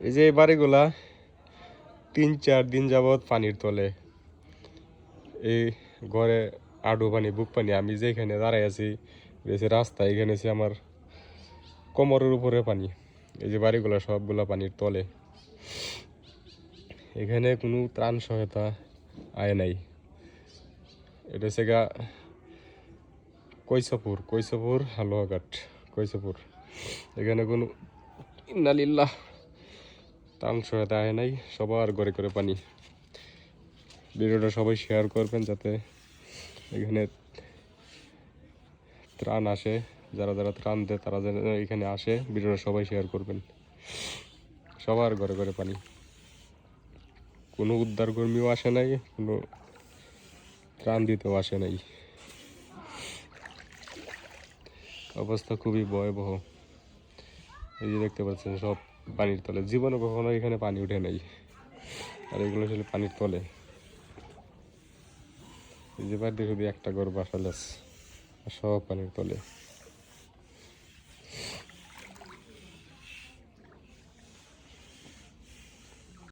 এই যে এই বাড়িগুলা, তিন চার দিন যাবৎ পানির তলে। এই ঘরে আডু পানি, বুক পানি, আমি যেখানে দাঁড়াই আছি, বেশি রাস্তা, এখানে আমার কোমরের উপরে পানি। এই যে বাড়িগুলো সবগুলা পানির তলে। এখানে কোনো ত্রাণ সহায়তা আয় নাই। এটা হচ্ছে গা কৈশপুর কৈশপুর হালুয়াঘাট, কৈশপুর। এখানে কোনো ইন্নালিল্লাহ ত্রাণ সহায়তা আয় নাই, সবার ঘরে করে পানি। ভিডিওটা সবাই শেয়ার করবেন যাতে এখানে ত্রাণ আসে। যারা যারা ত্রাণ দেয় তারা যেন এখানে আসে, ভিডিওটা সবাই শেয়ার করবেন। সবার ঘরে ঘরে পানি। কোনো উদ্ধার কর্মীও আসে নাই, কোনো ত্রাণ দিতেও আসে নাই। অবস্থা খুবই ভয়াবহ। এই যে দেখতে পাচ্ছেন সব পানির তলে। জীবনে কখনো এখানে পানি উঠে নাই। আর এগুলো আসলে পানির তলে। যে বাড়িতে শুধু একটা গরু বাসালেস আর সব পানির তলে।